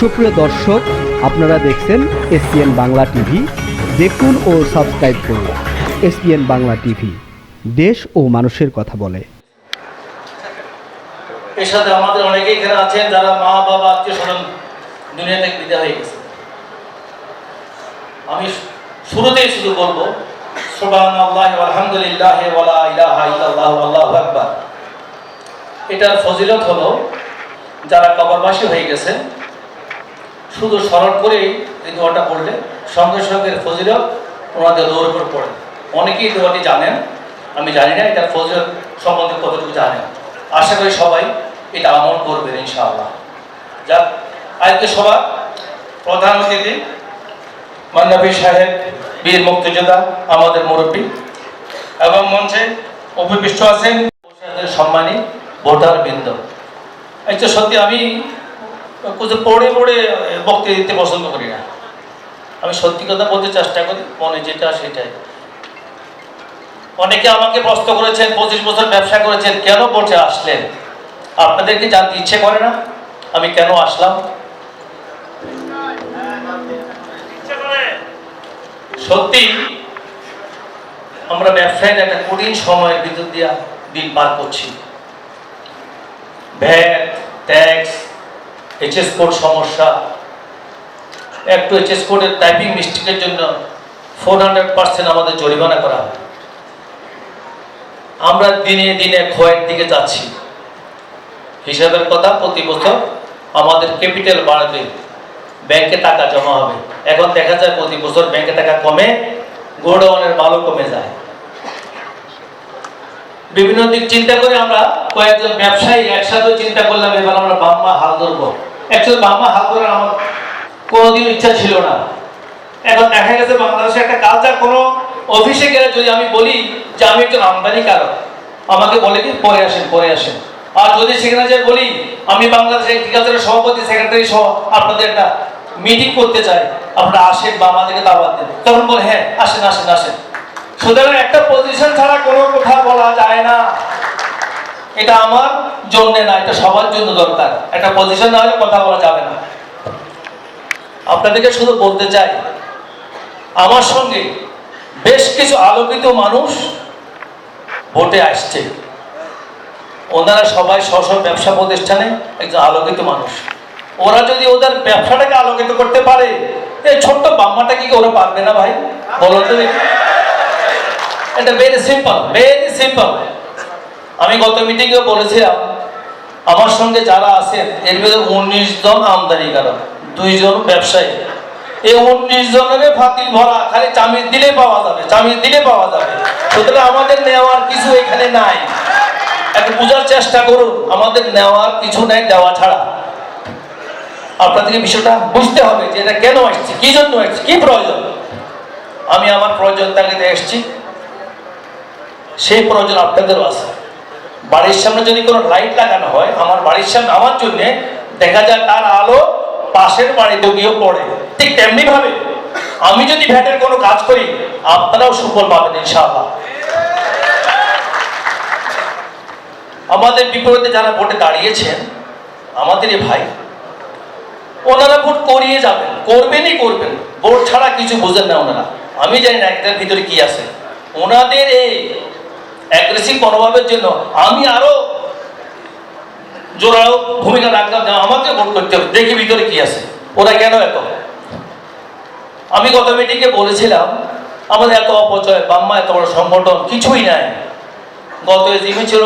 সুপ্রিয় দর্শক, আপনারা দেখছেন এসপিএন বাংলা টিভি। দেখুন ও সাবস্ক্রাইব করুন এসপিএন বাংলা টিভি। দেশ ও মানুষের কথা বলে। এর সাথে আমাদের অনেকেই এখানে আছেন যারা মা, বাবা, আত্মীয় স্বজন দুনিয়া থেকে বিদায় হয়ে গেছে। আমি শুরুতেই শুধু বলব, সুবহানাল্লাহি আলহামদুলিল্লাহ ওয়ালা ইলাহা ইল্লাল্লাহু আল্লাহু আকবার। এটার ফজিলত হলো, যারা কবরবাসী হয়ে গেছে শুধু স্মরণ করেই এই দোয়াটা পড়লে, সঙ্গে সঙ্গে ফজিলত ওনাদের দৌড় উপর পড়ে। অনেকেই এই দোয়াটি জানেন, আমি জানি না এটা ফজিলত সম্বন্ধে কতটুকু জানেন। আশা করি সবাই এটা আমল করবেন, ইনশাআল্লাহ। যাক, আজকে সবার প্রধান অতিথি মান্নাবী সাহেব, বীর মুক্তিযোদ্ধা, আমাদের মুরব্বী এবং মঞ্চে উপবিষ্ট আছেন সম্মানী ভোটার বৃন্দ আচ্ছা সত্যি আমি কিছু পড়ে পড়ে বক্তৃতা দিতে পছন্দ করি না। আমি সত্যি কথা বলতে চেষ্টা করি, মনে যেটা সেটাই। অনেকে আমাকে প্রশ্ন করেছেন, পঁচিশ বছর ব্যবসা করেছেন, কেন বসে আসলেন? আপনাদেরকে জানতে ইচ্ছে করে না? আমি কেন আসলাম? সত্যি, আমরা ব্যবসায়ীরা একটা কঠিন সময়ের ভিতর দিয়া দিন পার করছি। ভ্যাট, ট্যাক্স এইচএস কোড সমস্যা। একটু এইচএস কোডের টাইপিং মিস্টেকের জন্য ফোর হান্ড্রেড পার্সেন্ট আমাদের জরিমানা করা হয় আমরা দিনে দিনে ক্ষয়ের দিকে যাচ্ছি। হিসাবের কথা প্রতি বছর আমাদের ক্যাপিটাল বাড়বে ব্যাংকে টাকা জমা হবে। এখন দেখা যায় প্রতি বছর ব্যাংকে টাকা কমে, গোডাউনের মালও কমে যায়। বিভিন্ন দিক চিন্তা করে আমরা কয়েকজন ব্যবসায়ী একসাথে চিন্তা করলাম, এবার আমরা বাম্মা হাল ধরবো। অ্যাকচুয়ালি বাম্মা হাল ধরার আমার কোনোদিন ইচ্ছা ছিল না। এখন দেখা গেছে বাংলাদেশে একটা কালচার কোনো অফিসে গেলে যদি আমি বলি যে আমি একজন আমদানিকারক আমাকে বলে কি, পরে আসেন পরে আসেন। আর যদি সেখানে যে বলি, আমি বাংলাদেশ এগ্রিকালচারের সভাপতি, সেক্রেটারি সহ আপনাদের একটা মিটিং করতে চাই। আপনারা আসেন বা আমাদেরকে দাওয়াত দেন। তখন বলে হ্যাঁ আসেন আসেন আসেন। সুতরাং একটা পজিশন ছাড়া কোনো কথা বলা যায় না। এটা আমার জন্য না, এটা সবার জন্য দরকার। একটা পজিশন না হলে কথা বলা যাবে না। আপনাদেরকে শুধু বলতে চাই, আমার সঙ্গে বেশ কিছু আলোকিত মানুষ ভোটে আসছে। ওনারা সবাই স্ব ব্যবসা প্রতিষ্ঠানে একজন আলোকিত মানুষ। ওরা যদি ওদের ব্যবসাটাকে আলোকিত করতে পারে, এই ছোট্ট বাম্মাটা কি ওরা পারবে না ভাই? বলো তো এটা ভেরি সিম্পল ভেরি সিম্পল আমি গত মিটিংয়ে বলেছিলাম, আমার সঙ্গে যারা আছেন, এর ভিতরে উনিশ জন আমদানিকারক দুইজন ব্যবসায়ী। এই উনিশ জনের ফাতিল ভরা, খালি চামিচ দিলে পাওয়া যাবে, চামিচ দিলে পাওয়া যাবে। সুতরাং আমাদের নেওয়ার কিছু এখানে নাই। একটু বোঝার চেষ্টা করুন, আমাদের নেওয়ার কিছু নাই, দেওয়া ছাড়া। আপনাদেরকে বিষয়টা বুঝতে হবে যে এটা কেন আসছে, কি জন্য আসছে, কি প্রয়োজন। আমি আমার প্রয়োজন তাগিদে এসেছি। সেই প্রয়োজন আপনাদেরও আছে। বাড়ির সামনে যদি কোনো লাইট লাগানো হয়, আমার বাড়ির সামনে, আমার জন্য দেখা যায় তার আলো পাশের বাড়িতে গিয়ে পড়ে। ঠিক তেমনি ভাবে আমি যদি ভ্যাটের কোনো কাজ করি, আপনারাও সুফল পাবেন ইনশাআল্লাহ। আমাদের বিপরীতে যারা ভোটে দাঁড়িয়েছেন, আমাদের এই ভাই, ওনারা ভোট করিয়ে যাবেন। করবেনই করবেন। ভোট ছাড়া কিছু বোঝেন না ওনারা। আমি জানি না একটার ভিতরে কি আছে। ওনাদের এই অ্যাগ্রেসিভ মনোভাবের জন্য আমি আরও জোরালো ভূমিকা রাখলাম যে আমাকে ভোট করতে হবে। দেখি ভিতরে কি আছে। ওরা কেন এত? আমি গত মিটিংয়ে বলেছিলাম, আমাদের এত অপচয়, বাম্মা এত বড় সংগঠন, কিছুই নাই। গত জিমি ছিল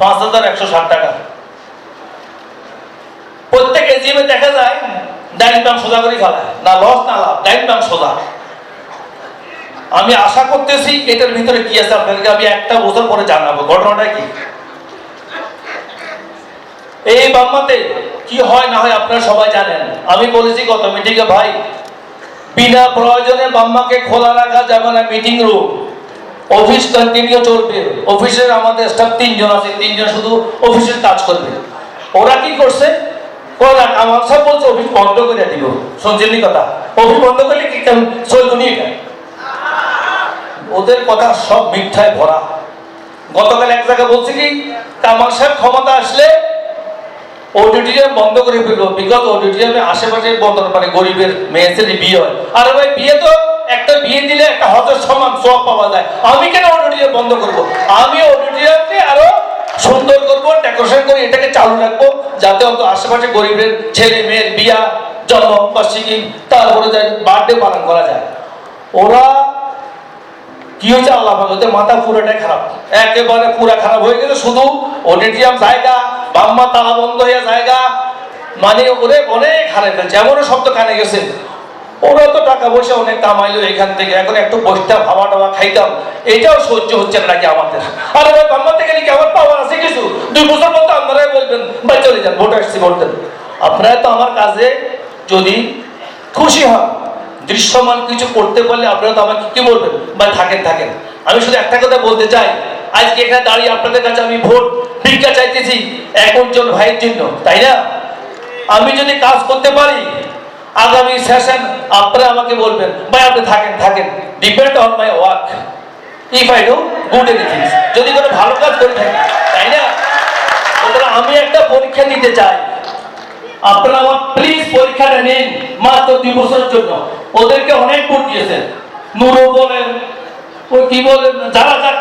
পাঁচ হাজার একশো ষাট টাকা। প্রত্যেক এজিএমে দেখা যায় ডাইন বাম সোজা করে ফেলায় না লস না লাভ ডাইন বাম সোজা। আমি আশা করতেছি এটার ভিতরে কি আছে আপনাদেরকে আমি একটা বছর পরে জানাব। ঘটনাটা কি? এই বাম্মাতে কি হয় না হয় আপনারা সবাই জানেন। আমি বলেছি গত মিটিংয়ে ভাই, বিনা প্রয়োজনে বাম্মাকে খোলা রাখা যাবে না মিটিং রুম অফিস কন্টিনিউ চলবে। অফিসের আমাদের স্টাফ তিনজন আছে, তিনজন শুধু অফিসের কাজ করবে। ওরা কি করছে? ওরা আমার সব বলছে, অফিস বন্ধ করে দিব। শুনছেননি কথা? অফিস বন্ধ করলে কি চলবে নি এটা? ওদের কথা সব মিথ্যায় ভরা। গতকাল এক জায়গায় বলছে কি, কামাল ক্ষমতা আসলে অডিটোরিয়াম বন্ধ করে ফেলব। বিকজ অডিটোরিয়ামে আশেপাশে বন্ধ মানে গরিবের মেয়ে ছেলে বিয়ে হয়। আরে ভাই, বিয়ে তো একটা বিয়ে দিলে একটা হজের সমান সব পাওয়া যায়। আমি কেন অডিটোরিয়াম বন্ধ করব? আমি অডিটোরিয়ামকে আরও সুন্দর করব, ডেকোরেশন করে এটাকে চালু রাখব, যাতে অন্ত আশেপাশে গরিবের ছেলে মেয়ের বিয়া, জন্মবার্ষিকী, তারপরে যায় বার্থডে পালন করা যায়। ওরা কি হয়েছে আল্লাহ পাক? ওদের মাথা পুরোটাই খারাপ। একেবারে পুরা খারাপ হয়ে গেছে শুধু। অডিটোরিয়াম জায়গা, বাম্মা তালা বন্ধ হয়ে জায়গা। মানে ওরে অনেক হারে ফেলছে, এমনও শব্দ কানে গেছে। ওরা তো টাকা পয়সা অনেক কামাইলো এখান থেকে, এখন একটু বসতাম হাওয়া টাওয়া খাইতাম। এটাও সহ্য হচ্ছে না নাকি আমাদের। আরে ভাই, বাম্মা থেকে নাকি আমার পাওয়ার আছে কিছু? দুই বছর পর তো আপনারাই বলবেন, ভাই, চলে যান, ভোট আসছি, ভোট দেন। আপনারা তো আমার কাজে যদি খুশি হন দৃশ্যমান কিছু করতে পারলে আপনারা তো আমাকে কি বলবেন? বা থাকেন থাকেন। আমি শুধু একটা কথা বলতে চাই, আজকে এখানে দাঁড়িয়ে আপনাদের কাছে আমি ভোট ভিক্ষা চাইতেছি একজন ভাইয়ের জন্য, তাই না? আমি যদি কাজ করতে পারি, আগামী সেশন আপনারা আমাকে বলবেন, ভাই, আপনি থাকেন থাকেন। Depend on my work if I do good anythings যদি কোনো ভালো কাজ করে থাকি, তাই না? সুতরাং আমি একটা পরীক্ষা দিতে চাই। আপনারা আমার প্লিজ পরীক্ষাটা নিন মাত্র দুই বছরের জন্য। ওদেরকে অনেক ভোট দিয়েছেন। নুরো বলেন, ওই কি বলেন, যারা যাক,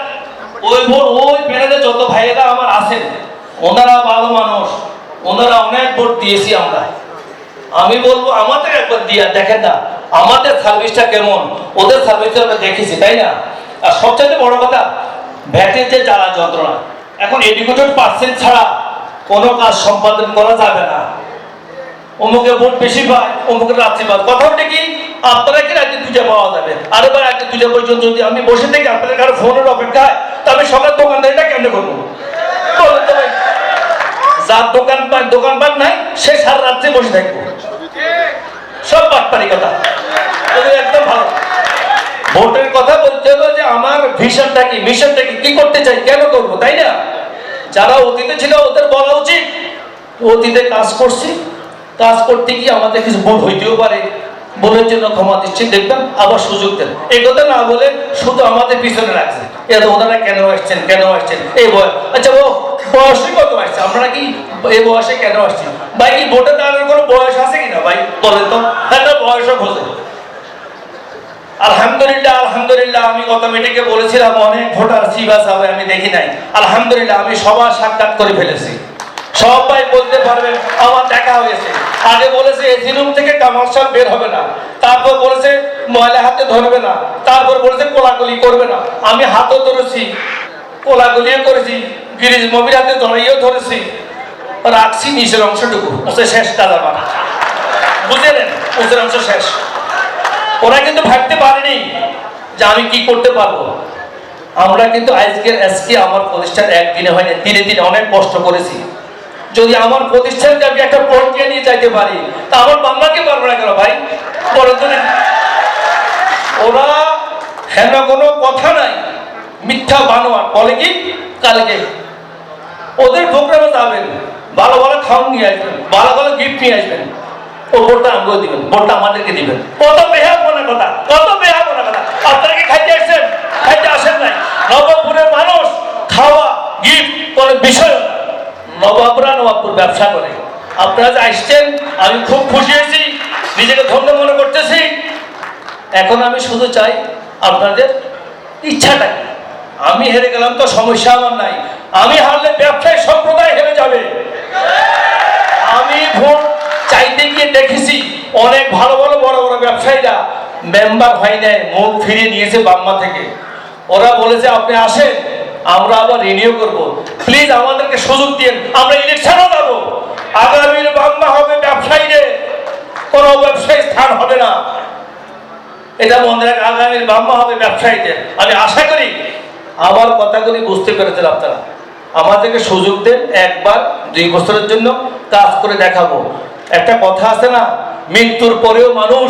ওই ভোট, ওই প্যানেলে যত ভাইয়েরা আমার আছেন, ওনারা ভালো মানুষ, ওনারা অনেক ভোট দিয়েছি আমরা। আমি বলব, আমাদের একবার দিয়া, দেখেন না, আমাদের সার্ভিসটা কেমন, ওদের সার্ভিসটা আমরা দেখেছি, তাই না? আর সবচেয়ে বড় কথা, ভ্যাটের যে জ্বালা যন্ত্রণা, এখন এডুকেটেড পার্সেন্ট ছাড়া কোনো কাজ সম্পাদন করা যাবে না। অমুকে ভোট বেশি পায়, অমুকের রাত্রি পায়। কথা ওটা কি? আপনারা কি রাত্রি দুটা পাওয়া যাবে? আর এবার রাত্রি দুটা পর্যন্ত যদি আমি বসে থাকি, আপনাদের কারও ফোনের অপেক্ষায় তবে সকাল দোকানদারিটা কেমনে করব। যার দোকান দোকান পান নাই, সে সারা রাত্রে বসে থাকব। সব বাটপারি কথা। একদম ভালো। ভোটের কথা বলতে হবে যে, আমার ভিশনটা কি, মিশনটা কি করতে চাই, কেন করব, তাই না? যারা অতীতে ছিল, ওদের বলা উচিত, অতীতে কাজ করছি, কাজ করতে গিয়ে আমাদের কিছু ভুল হইতেও পারে ভুলের জন্য ক্ষমা দিচ্ছি দেখবেন, আবার সুযোগ দেন। এই কথা না বলে শুধু আমাদের পিছনে রাখছে। এত ওনারা কেন আসছেন কেন আসছেন? এই বয়স আচ্ছা ও বয়সে কত আসছে? আমরা কি এই বয়সে কেন আসছি? ভাই, কি ভোটে দাঁড়ানোর কোনো বয়স আছে কিনা? ভাই, বলেন তো। একটা বয়সও খোঁজে আলহামদুলিল্লাহ আলহামদুলিল্লাহ, আমি গত মিটিংয়ে বলেছিলাম, অনেক ভোটার সিবাস হবে, আমি দেখি নাই। আলহামদুলিল্লাহ, আমি সবার সাক্ষাৎ করে ফেলেছি। সবাই বলতে পারবেন আমার দেখা হয়েছে। আগে বলেছে এসি রুম থেকে সাহেব বের হবে না। তারপর বলেছে, ময়লা হাতে ধরবে না। তারপর বলেছে, কোলাকুলি করবে না। আমি হাতও ধরেছি, কোলাকুলিও করেছি গিরিজ মবির হাতে ধরাইও ধরেছি। রাখছি নিচের অংশটুকু, ওসে শেষ কাজ আমার। বুঝে নেন, ওসের অংশ শেষ। ওরা কিন্তু ভাবতে পারেনি যে আমি কি করতে পারব। আমরা কিন্তু আজকে আজকে আমার প্রতিষ্ঠান একদিনে হয়নি, দিনে দিনে অনেক কষ্ট করেছি। যদি আমার প্রতিষ্ঠানকে আমি একটা প্রক্রিয়া নিয়ে যাইতে পারি, তা আমার বাংলাকে পারব না কেন ভাই। ওরা হেন কোনো কথা নাই, মিথ্যা বানোয়ার। বলে কি? কালকে। ওদের প্রোগ্রামে যাবেন, ভালো ভালো খাওয়ান নিয়ে আসবেন, ভালো ভালো গিফট নিয়ে আসবেন। ও ভোটটা আমরাও দিবেন ভোটটা আমাদেরকে দিবেন। কত বেহাব মনে কথা, কত বেহাব মনে কথা। আপনারা কি খাইতে আসছেন? খাইতে আসেন নাই। নবাবপুরের মানুষ খাওয়া গিফট কোনো বিষয় নবাবরা নবাবপুর ব্যবসা করে। আপনারা যে আসছেন, আমি খুব খুশি হয়েছি, নিজেকে ধন্য মনে করতেছি। এখন আমি শুধু চাই আপনাদের ইচ্ছাটা কি? আমি হেরে গেলাম তো সমস্যা আমার নাই। আমি হারলে ব্যবসায়ী সম্প্রদায় হেরে যাবে। আমি ভোট চাইতে গিয়ে দেখেছি, অনেক ভালো ভালো বড় বড় ব্যবসায়ীরা মেম্বার হয় নাই, মুখ ফিরিয়ে নিয়েছে বাম্মা থেকে। ওরা বলেছে আপনি আসেন, আমরা আবার রিনিউ করব। প্লিজ আমাদেরকে সুযোগ দিন আমরা ইলেকশনও যাব আগামীর বাম্মা হবে ব্যবসায়ীদের কোনো ব্যবসায়ী স্থান হবে না। এটা মনে রাখ আগামীর বাম্মা হবে ব্যবসায়ীদের। আমি আশা করি, আমার কথাগুলি বুঝতে পেরেছেন আপনারা। আমাদেরকে সুযোগ দেন একবার, দুই বছরের জন্য, কাজ করে দেখাবো। একটা কথা আছে না, মৃত্যুর পরেও মানুষ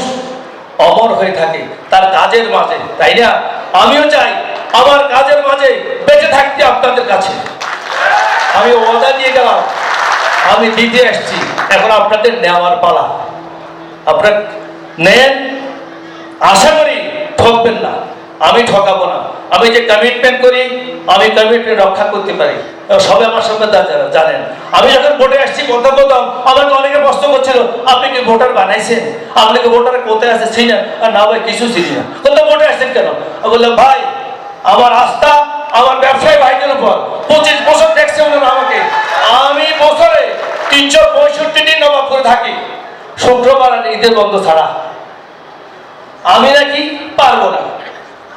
অমর হয়ে থাকে, তার কাজের মাঝে, তাই না? আমিও চাই আমার কাজের মাঝে বেঁচে থাকতে আপনাদের কাছে। আমি ওয়াদা দিয়ে গেলাম, আমি দিতে আসছি। এখন আপনাদের নেওয়ার পালা। আপনার নেন, আশা করি ঠকবেন না। আমি ঠকাবো না। আমি যে কমিটমেন্ট করি, আমি কমিটি রক্ষা করতে পারি। সবাই আমার সঙ্গে জানেন। আমি যখন ভোটে আসছি কথা বলতাম আমাকে অনেকে প্রশ্ন করছিল, আপনি কি ভোটার বানাইছেন? আপনি কি ভোটার কোথায় আছে? চিনি না আর না ভাই, কিছু চিনি না। তো ভোটে আসছেন কেন? বললাম, ভাই আমার আস্থা, আমার ব্যবসায়ী ভাইদের উপর। পঁচিশ বছর দেখছে আমাকে। আমি বছরে তিনশো পঁয়ষট্টি দিন নবাব করে থাকি। শুক্রবার আর ঈদের বন্ধ ছাড়া। আমি নাকি পারব না।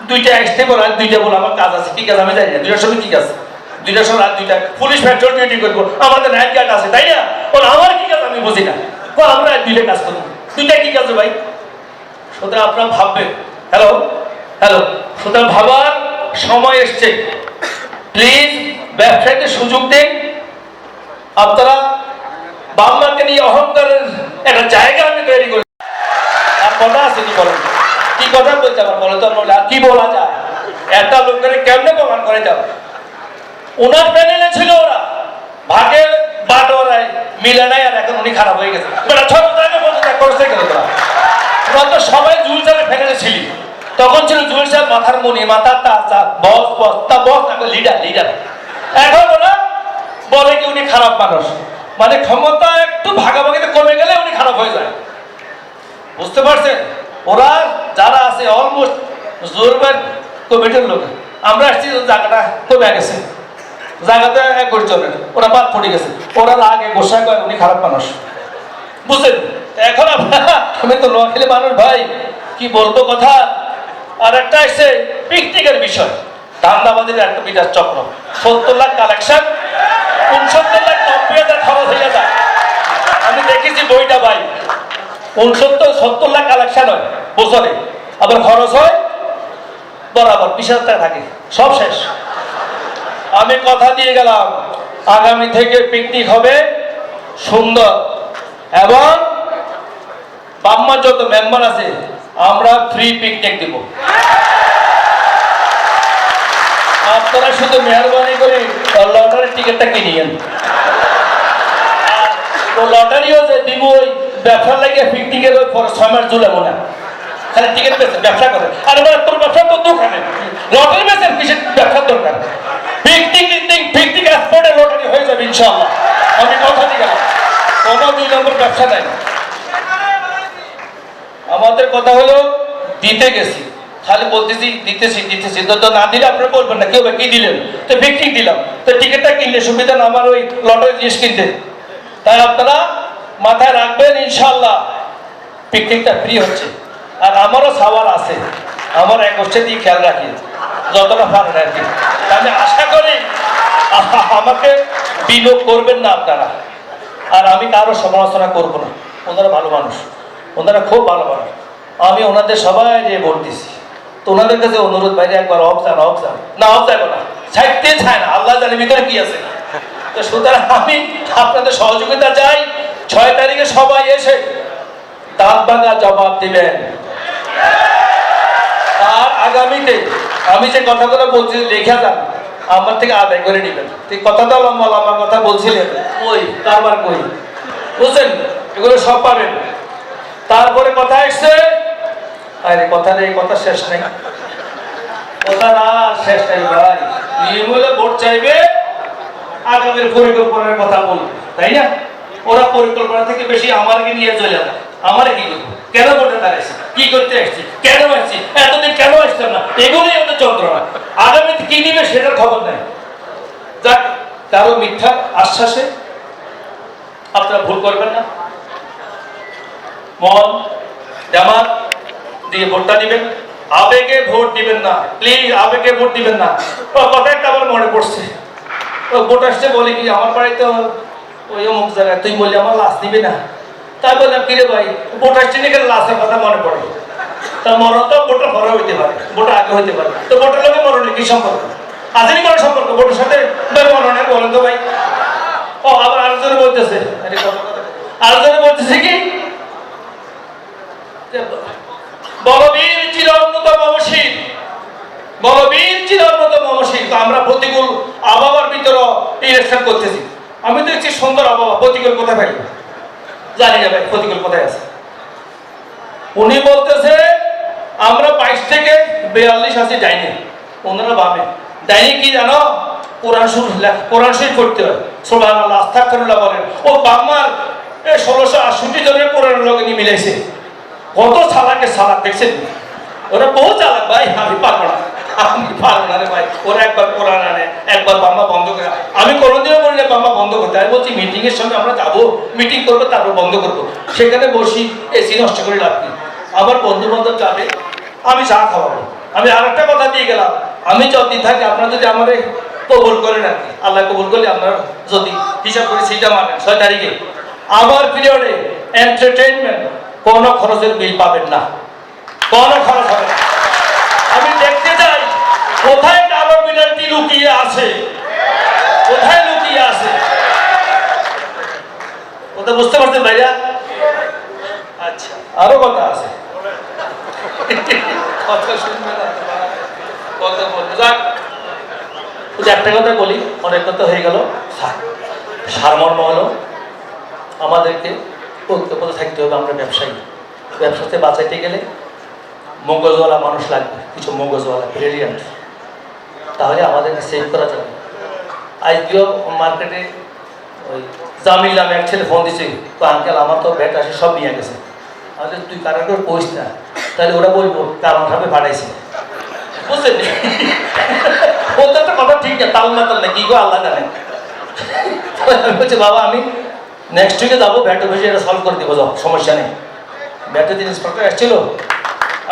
দুইটা আসতে বলো আর দুইটা বলো আমার কাজ আছে কি কাজ আমি জানি না, দুইটার সময় কি কাজ দুইটার সময় আর দুইটা, পুলিশ পেট্রোল ডিউটি করব। আমাদের নাইট গার্ড আছে, তাই না? বলো, আমার কি কাজ? আমি বুঝি না। আমরা দুইটা কাজ করব। দুইটা কি কাজ ভাই? সুতরাং আপনারা ভাববেন। হ্যালো হ্যালো সুতরাং ভাবার সময় এসছে। প্লিজ ব্যবসায়ীকে সুযোগ দিন। আপনারা বাংলাকে নিয়ে অহংকারের একটা জায়গা আমি তৈরি করি। আর কথা আছে কি বলেন? কি কথা বলতে আমার? বলে তো আর কি বলা যায়? একটা লোকের কেমনে প্রমাণ করে যাও ওনার প্যানেলে ছিল ওরা। ভাগে বাটোয়ারায় মিলে নাই আর এখন উনি খারাপ হয়ে গেছে। বেটা ছোট থেকে বলতে করছে কেন তোরা তোরা তো সবাই জুল সাহেবের প্যানেলে ছিলি। তখন ছিল জুল সাহেব মাথার মনি মাথার তাজা বস বস, তা বস লিডার লিডার এখন ওরা বলে কি উনি খারাপ মানুষ। মানে ক্ষমতা একটু ভাগাভাগিতে কমে গেলে উনি খারাপ হয়ে যায়। বুঝতে পারছেন? ওরা যারা আছে অলমোস্ট জোরবার কমিটির লোক। আমরা আসছি, জায়গাটা কমে গেছে। জায়গাতে এক জনের ওরা বাদ পড়ে গেছে। ওরা আগে গোসা করে উনি খারাপ মানুষ। বুঝলেন? এখন আপনারা আমি তো নোয়াখালী মানুষ ভাই, কি বলব কথা? আর একটা আসছে পিকনিকের বিষয়। ধান্দাবাদের একটা বিরাট চক্র। সত্তর লাখ কালেকশন উনসত্তর লাখ নব্বই হাজার খরচ হয়ে যায় আমি দেখেছি বইটা ভাই। উনসত্তর, সত্তর লাখ কালেকশন হয় বছরে। আবার খরচ হয় বরাবর, বিশ হাজার থাকে। সব শেষ। আমি কথা দিয়ে গেলাম, আগামী থেকে পিকনিক হবে সুন্দর। এবং বাম্মার যত মেম্বার আছে আমরা ফ্রি পিকনিক দিব। আপনারা শুধু মেহরবানি করে লটারির টিকিটটা কিনিয়েন ও লটারিও যে দিব, ওই ব্যবসার লাগে পিকনিকের ওই ছয় মাস ঝুলাবো না খালি টিকিট বেচে, ব্যবসা করে। আর এবার তোর ব্যবসা তো দোকানে। লটারি বেচেন কিসের ব্যবসার দরকার? পিকনিক পিকনিক এক্সপোর্টে লটারি হয়ে যাবে ইনশাআল্লাহ। আমি কথা দিয়ে কোনো দুই নম্বর ব্যবসা নাই আমাদের কথা হলো, দিতে গেছি। খালি বলতেছি, দিতেছি দিতেছি। তো না দিলে আপনারা বলবেন না, কেউ কি দিলেন? তো পিকনিক দিলাম। তো টিকিটটা কিনলে সুবিধা না, আমার ওই লটারি জিনিস কিনতে। তাই আপনারা মাথায় রাখবেন ইনশাল্লাহ পিকনিকটা ফ্রি হচ্ছে। আর আমারও সাওয়াল আছে। আমার এক হচ্ছে দিয়ে খেয়াল রাখি। যতটা পারেন আর কি। আমি আশা করি, আমাকে বিনিয়োগ করবেন না আপনারা। আর আমি কারও সমালোচনা করব না। ওনারা ভালো মানুষ। ওনারা খুব ভালো মানুষ আমি ওনাদের সবাই নিয়ে ভোট দিছি। তো ওনাদের কাছে অনুরোধ বাইরে একবার অফ যান অফ যান না অফ যাব না। ছাড়তে চায় না। আল্লাহ জানে ভিতরে কি আছে তো সুতরাং আমি আপনাদের সহযোগিতা চাই। ছয় তারিখে সবাই এসে দাঁত ভাঙা জবাব দিবেন। আর আগামীতে আমি যে কথাগুলো বলছি, লিখে যান। আমার থেকে আদায় করে নেবেন। তুই কথাটা লম্বা লম্বা কথা বলছিলেন। ওই কারবার কই? বুঝছেন? এগুলো সব পাবেন। তারপরে কথা এসছে? আরে, কথা নেই, কথা শেষ নেই। কথা না, শেষ নেই ভাই। হলে ভোট চাইবে, আগামীর পরিকল্পনার কথা বলবে, তাই না? ওরা পরিকল্পনা থেকে বেশি আমারকে নিয়ে চলে যাবে। আমার কি করব? কেন ভোটে দাঁড়াইছি? কি করতে আসছি? কেন আসছি? এতদিন কেন আসতাম না? এগুলোই ওদের যন্ত্রণা। আগামীতে কি নিবে সেটার খবর নাই। যাক, কারও মিথ্যা আশ্বাসে আপনারা ভুল করবেন না। মন, জামাত, দিয়ে ভোটটা দিবেন। আবেগে ভোট দিবেন না। প্লিজ আবেগে ভোট দিবেন না। কথা একটা আমার মনে পড়ছে। ভোট আসছে বলে কি আমার বাড়িতে ওই অমুক জায়গায় তুই বললি আমার লাশ দিবি না? তাই বললাম, কিরে ভাই, ভোট আসছে না? কেন লাশের কথা মনে পড়ে। তা মরণ তো ভোটটা পরে হইতে পারে, ভোট আগে হইতে পারে। তো ভোটের লোকে মরণের কি সম্পর্ক? আজেরই কোনো সম্পর্ক? ভোটের সাথে মরণের বলেন তো ভাই। ও, আবার আরেকজনে বলতেছে আরেকজনে বলতেছে কি বলবীর চির অন্যতম বলবীর চির অন্যতম তো আমরা প্রতিকূল আবহাওয়ার ভিতরে ইলেকশন করতেছি। আমি দেখছি সুন্দর আবহাওয়া। প্রতিকূল কোথায় পাই জানি না ভাই, প্রতিকূল কোথায় আছে? উনি বলতেছে, আমরা বাইশ থেকে বিয়াল্লিশ আসি যাইনি ওনারা ভাবে। তাই কি জানো? কোরআন শরীফ কোরআন শরীফ পড়তে হয়। সোলান আল্লাহ আস্তাকুল্লাহ বলেন। ও বাম্মার এ ষোলোশো আটষট্টি জনের কোরআনের লগে নিয়ে মিলাইছে কত চালাকে চালাক দেখছেন? ওরা বহু চালাক, ভাই, আমি পারব না। আমি পারব না রে ভাই। ওরা একবার কোরআন আনে, একবার বাম্মা বন্ধ করে আমি কোনোদিনও বলি না বাম্মা বন্ধ করতে। আমি বলছি মিটিং এর সঙ্গে আমরা যাব মিটিং করব, তারপর বন্ধ করব। সেখানে বসি এসি নষ্ট করে লাভ নেই। আমার বন্ধু বান্ধব যাবে, আমি চা খাওয়াবো। আমি আর একটা কথা দিয়ে গেলাম। আমি যদি থাকি, আপনারা যদি আমার কবুল করেন আর কি। আল্লাহ কবুল করলে আপনারা যদি হিসাব করে সিটা মানেন। ছয় তারিখে। আমার পিরিয়ডে এন্টারটেইনমেন্ট কোনো খরচের বিল পাবেন না। কোনো খরচ হবে না। আমি দেখতে চাই কোথায় কালো বিড়ালটি লুকিয়ে আছে? কোথায় লুকিয়ে আছে? ওটা বুঝতে পারছেন ভাইয়া? আচ্ছা আরও কথা আছে। কথা শুনবে না কথা বলবে। যাক। একটা কথা বলি অনেক কথা হয়ে গেল। সারমর্ম হলো আমাদেরকে ঐক্যবদ্ধ থাকতে হবে আমরা ব্যবসায়ী। ব্যবসাতে বাঁচাইতে গেলে মগজওয়ালা মানুষ লাগবে, কিছু মগজওয়ালা ব্রিলিয়ান্ট তাহলে আমাদেরকে সেভ করা যাবে। আজকেও মার্কেটে ওই জামিল নামে এক ছেলে ফোন দিচ্ছে তো আঙ্কেল আমার তো ব্যাট আসে, সব নিয়ে গেছে। তাহলে তুই কারণ করে কইস না। তাহলে ওরা বলব, কারণ ভাবে পাঠাইছে বুঝলেন ওদের তো কথা ঠিক না, তাল না তাল না, কি গো আল্লাহ জানে। বলছি, বাবা, আমি নেক্সট উইকে যাব, ব্যাট অফিসে এটা সলভ করে দেবো যাও, সমস্যা নেই। ব্যাটের দিন ইন্সপেক্টর এসেছিল,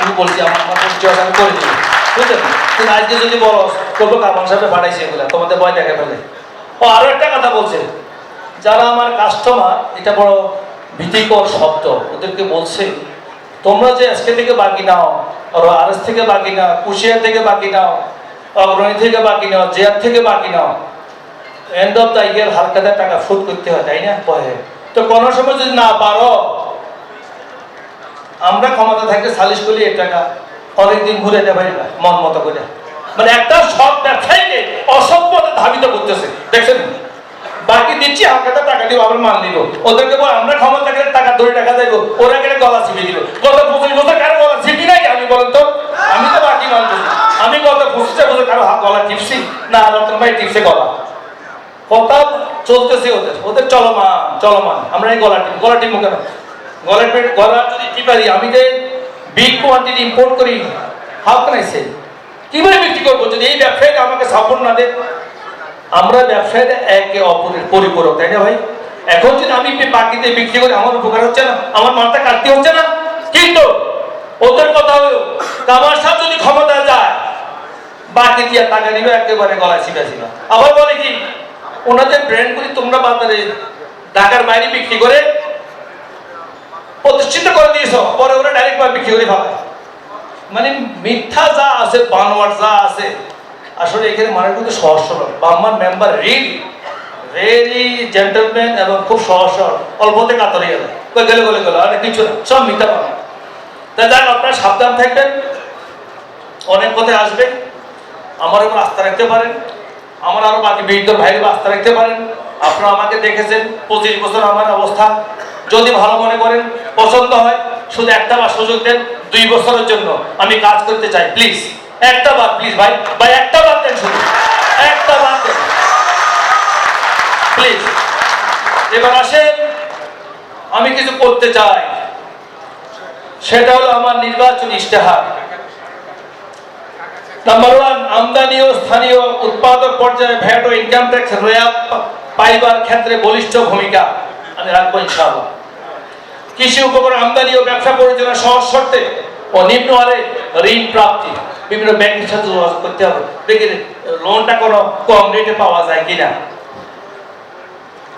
আমি বলছি, আমার আমার পরিচয় আমি করে দিই বুঝলেন আজকে যদি বলো করব কারণ সাহেবে পাঠাইছে এগুলো, তোমাদের ভয় দেখে ফেলে ও আরও একটা কথা বলছে, যারা আমার কাস্টমার এটা বড় ভীতিকর শব্দ। ওদেরকে বলছে, তোমরা যে আজকে থেকে বাকি নাও, আর আরএস থেকে বাকি নাও কুশিয়া থেকে বাকি নাও, অগ্রণী থেকে বাকি নাও, জেয়ার থেকে বাকি নাও এন্ড অফ ইয়ার টাকা করতে হয়, তাই না? কয়ে তো সময় যদি না পারো, আমরা ক্ষমতা সালিশ করি টাকা। ঘুরে পারি মন মতো করে। মানে একটা সব ব্যবসায়ীকে ধাবিত করতেছে, দেখছেন? বাকি দিচ্ছি, হালকাতে টাকা দিব আবার মাল নিব। ওদেরকে বল, আমরা ক্ষমতা থাকলে টাকা ধরে টাকা দেবো। ওরা গেলে গলা চিপে দিল গত পঁচিশ বছর কারও গলা চিপি নাই আমি বলেন তো? আমি তো বাকি মাল আমি গত পঁচিশটা বছর কারও গলা টিপছি? না, রতন ভাই টিপছে গলা। কথা চলতেছে ওদের ওদের চলমান চলমান। আমরা এই গলা টিপ গলা টিপবো কেন গলার গলা যদি টিপারি আমি যে বিগ কোয়ান্টিটি ইম্পোর্ট করি হাউ আই সে কীভাবে বিক্রি করব? যদি এই ব্যবসায়ীরা আমাকে সাপোর্ট না দেয়? আমরা ব্যবসায়ীরা একে অপরের পরিপূরক, তাই না ভাই? এখন যদি আমি বাকিতে বিক্রি করি, আমার উপকার হচ্ছে না? আমার মাথা কাটতে হচ্ছে না? কিন্তু ওদের কথা হলো কামার সাহেব যদি ক্ষমতা যায়, বাকি দিয়ে টাকা নিবে, একেবারে গলায় ছিপা। আবার বলে কি? ওনাদের ব্র্যান্ডগুলি তোমরা বাজারে ঢাকার বাইরে বিক্রি করে প্রতিষ্ঠিত করে দিয়েছ, পরে ওরা ডাইরেক্ট বিক্রি করে ভাবে মানে মিথ্যা যা আছে, বানোয়ার যা আছে, আসলে এখানে মানুষ কিন্তু সহজ সরল বাম্মার মেম্বার রিয়েলি ভেরি জেন্টলম্যান এবং খুব সহজ সরল অল্পতে কাতরে গেল। গেলে গেলে, গেল, আর কিছু না, সব মিথ্যা বানা তাই যাক আপনারা সাবধান থাকবেন। অনেক পথে আসবে আমার উপর আস্থা রাখতে পারেন। আমার আরও বাকি বৃদ্ধ ভাইয়ের আস্থা রাখতে পারেন। আপনারা আমাকে দেখেছেন, পঁচিশ বছর আমার অবস্থা। যদি ভালো মনে করেন, পছন্দ হয়, শুধু একটা বার সুযোগ দেন, দুই বছরের জন্য আমি কাজ করতে চাই। প্লিজ একটা বার প্লিজ ভাই ভাই, একটা বার দেন শুধু। একটা বার দেন। প্লিজ এবার আসেন, আমি কিছু করতে চাই। সেটা হলো আমার নির্বাচন ইশতেহার। নাম্বার ওয়ান আমদানি ও স্থানীয় উৎপাদক পর্যায়ে ভ্যাট ও ইনকাম ট্যাক্স রেয়াত পাইবার ক্ষেত্রে বলিষ্ঠ ভূমিকা। আমি রাখব ইনশাআল্লাহ। কৃষি উপকরণ আমদানি ও ব্যবসা পরিচালনা সহজ শর্তে ও নিম্ন হারে ঋণ প্রাপ্তি। বিভিন্ন ব্যাংকের সাথে যোগাযোগ করতে হবে। দেখি লোনটা কোনো কম রেটে পাওয়া যায় কিনা।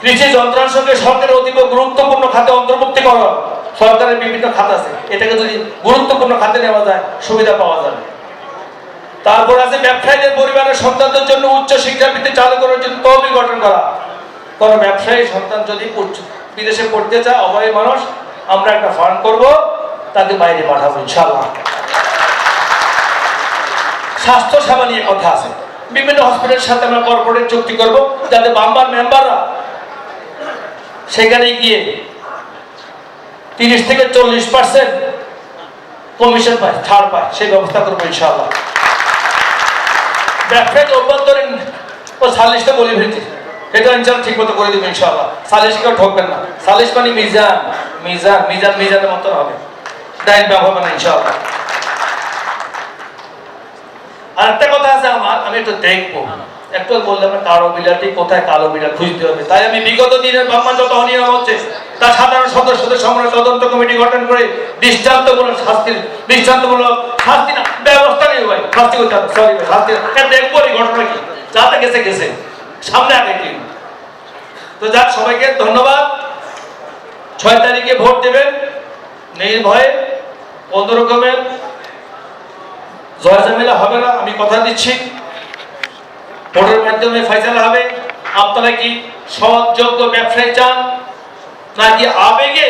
কৃষি যন্ত্রাংশ সঙ্গে সরকারের অতীব গুরুত্বপূর্ণ খাতে অন্তর্ভুক্তিকরণ। সরকারের বিভিন্ন খাত আছে। এটাকে যদি গুরুত্বপূর্ণ খাতে নেওয়া যায়, সুবিধা পাওয়া যাবে। তারপর আছে ব্যবসায়ীদের পরিবারের সন্তানদের জন্য উচ্চ শিক্ষাবৃত্তি চালু করার জন্য তহবিল গঠন করা। কোন ব্যবসায়ী সন্তান যদি বিদেশে পড়তে চায় অভাবী মানুষ, আমরা একটা ফান্ড করব, তাকে বাইরে পাঠাবো ইনশাল্লাহ স্বাস্থ্য সেবা নিয়ে কথা আছে। বিভিন্ন হসপিটালের সাথে আমরা কর্পোরেট চুক্তি করব, যাতে বাম্বার মেম্বাররা সেখানে গিয়ে তিরিশ থেকে চল্লিশ পার্সেন্ট কমিশন পায়, ছাড় পায়, সেই ব্যবস্থা করব ইনশাল্লাহ ব্যবসায়িক অভ্যন্তরীণ ও সালিশটা বলে ফেলছি। এটা ইনশাল ঠিক মতো করে দেবে ইনশাল্লাহ সালিশ কেউ ঠকবেন না। সালিশ মানে মিজান। মিজান মিজান, মিজানের মতন হবে। ডাইন ব্যবহার না আর একটা কথা আছে আমার, আমি একটু দেখব। একটু বললাম কালো বিলাটি কোথায় কালো বিলাট খুঁজতে হবে। তাই আমি বিগত দিনের ব্রহ্মাণ্ড যত অনিয়ম হচ্ছে তা সাধারণ সদস্যদের সমন্বয় তদন্ত কমিটি গঠন করে দৃষ্টান্তমূলক শাস্তির, দৃষ্টান্তমূলক শাস্তি না, ব্যবস্থা নেই ভাই, শাস্তি করতে সরি ভাই, শাস্তি না। দেখব এই ঘটনা কি যাতে গেছে গেছে। সামনে আগে কি তো যাক, সবাইকে ধন্যবাদ। ছয় তারিখে ভোট দেবেন নির্ভয়ে কোনো রকমের জয় ঝামেলা হবে না, আমি কথা দিচ্ছি। ভোটের মাধ্যমে ফয়সালা হবে। আপনারা কি সৎ যোগ্য ব্যবসায়ী চান, নাকি আবেগে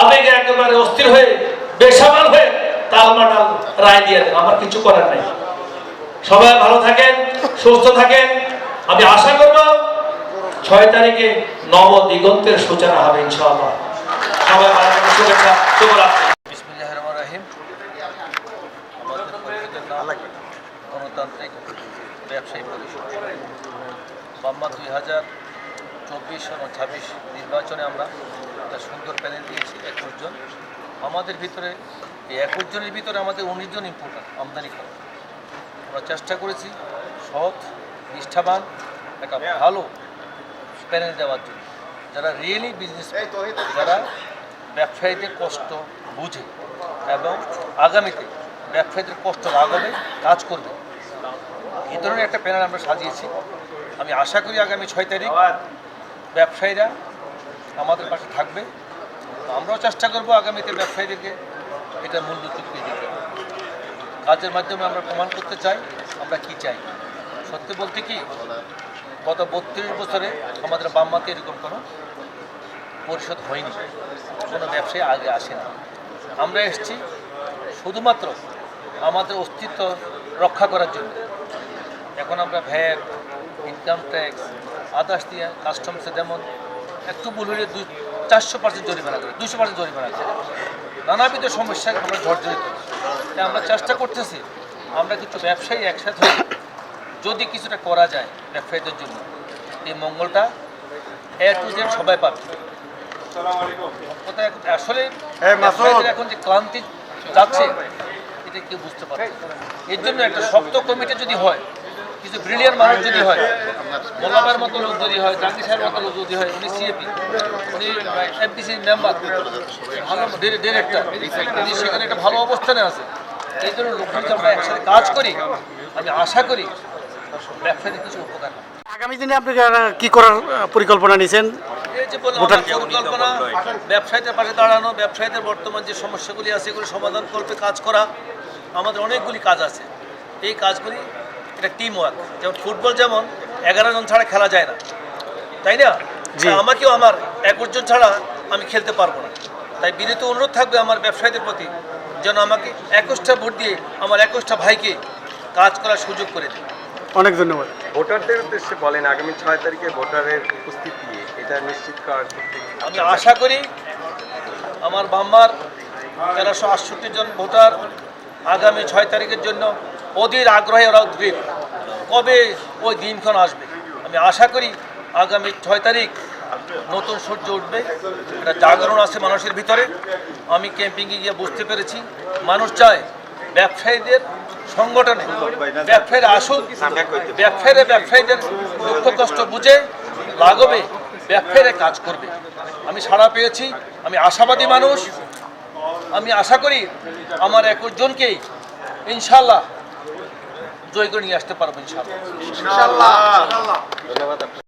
আবেগে একেবারে অস্থির হয়ে, বেসামাল হয়ে তালমাটাল রায় দিয়ে দেন? আমার কিছু করার নাই। সবাই ভালো থাকেন, সুস্থ থাকেন। আমি আশা করব ছয় তারিখে নব দিগন্তের সূচনা হবে, ইনশাআল্লাহ। সবাই ভালো থাকেন, শুভেচ্ছা, শুভরাত্রি। বাম্মা দুই হাজার চব্বিশ এবং ছাব্বিশ নির্বাচনে আমরা একটা সুন্দর প্যানেল দিয়েছি একুশ জন। আমাদের ভিতরে এই একুশ জনের ভিতরে আমাদের উনিশ জন ইম্পোর্টার আমদানি করা। আমরা চেষ্টা করেছি সৎ নিষ্ঠাবান একটা ভালো প্যানেল দেওয়ার জন্য। যারা রিয়েলি বিজনেস যারা ব্যবসায়ীদের কষ্ট বুঝে এবং আগামীতে ব্যবসায়ীদের কষ্ট লাগাবে কাজ করবে। এই ধরনের একটা প্যানেল আমরা সাজিয়েছি। আমি আশা করি আগামী ছয় তারিখ ব্যবসায়ীরা আমাদের পাশে থাকবে। আমরাও চেষ্টা করব আগামীতে ব্যবসায়ীদেরকে এটা মূল্য চুকিয়ে দিতে। কাজের মাধ্যমে আমরা প্রমাণ করতে চাই আমরা কি চাই। সত্যি বলতে কি গত বত্রিশ বছরে আমাদের বাম্মাতে এরকম কোনো পরিশোধ হয়নি। কোনো ব্যবসায়ী আগে আসে না আমরা এসেছি শুধুমাত্র আমাদের অস্তিত্ব রক্ষা করার জন্য। এখন আমরা ভ্যাট ইনকাম ট্যাক্স আদার্স দিয়ে কাস্টমসে যেমন একটু ভুল হলে দুই চারশো পার্সেন্ট জরিমানা করে দুশো পার্সেন্ট জরিমানা করে। নানাবিধ সমস্যায় আমরা জর্জরিত তাই আমরা চেষ্টা করতেছি আমরা কিছু ব্যবসায়ী একসাথে যদি কিছুটা করা যায় ব্যবসায়ীদের জন্য এই মঙ্গলটা এ টু জেড সবাই পাবে। আসলে এখন যে ক্লান্তি যাচ্ছে এটা কেউ বুঝতে পারে এর জন্য একটা শক্ত কমিটি যদি হয় কিছু ব্রিলিয়ান মানুষ যদি হয় মোল্লাবার মতো লোক যদি হয় জাহাঙ্গীর সাহেবের মতো লোক যদি হয় উনি সিএপি উনি এমপিসি মেম্বার ভালো ডিরেক্টর উনি সেখানে একটা ভালো অবস্থানে আছে। এই জন্য লোক যদি আমরা একসাথে কাজ করি আমি আশা করি ব্যবসায়ীদের কিছু উপকার আগামী দিনে আপনি কি করার পরিকল্পনা নিয়েছেন পরিকল্পনা ব্যবসায়ীদের পাশে দাঁড়ানো ব্যবসায়ীদের বর্তমান যে সমস্যাগুলি আছে এগুলো সমাধান করতে কাজ করা আমাদের অনেকগুলি কাজ আছে। এই কাজগুলি এটা টিম ওয়ার্ক যেমন ফুটবল যেমন এগারো জন ছাড়া খেলা যায় না। তাই না? আমাকেও আমার একুশ জন ছাড়া আমি খেলতে পারব না। তাই বিনীত অনুরোধ থাকবে আমার ব্যবসায়ীদের প্রতি যেন আমাকে একুশটা ভোট দিয়ে আমার একুশটা ভাইকে কাজ করার সুযোগ করে দেয়। অনেক ধন্যবাদ। ভোটারদের উদ্দেশ্যে বলেন আগামী ছয় তারিখে ভোটারের উপস্থিতি এটা নিশ্চিত করার আমি আশা করি আমার বাম্মার তেরোশো আটষট্টি জন ভোটার আগামী ছয় তারিখের জন্য অধীর আগ্রহে ওরা উদ্গ্রীব কবে ওই দিনক্ষণ আসবে? আমি আশা করি আগামী ছয় তারিখ নতুন সূর্য উঠবে। একটা জাগরণ আছে মানুষের ভিতরে। আমি ক্যাম্পিংয়ে গিয়ে বুঝতে পেরেছি, মানুষ চায় ব্যবসায়ীদের সংগঠনে, ব্যবসায়ীরা আসুক, ব্যবসায়ীরা ব্যবসায়ীদের দুঃখ কষ্ট বুঝে লাগবে ব্যবসায়ীরা কাজ করবে। আমি সাড়া পেয়েছি, আমি আশাবাদী মানুষ। আমি আশা করি আমার একুশ ইনশাল্লাহ জয় করে নিয়ে আসতে পারব ইনশাল্লাহ ধন্যবাদ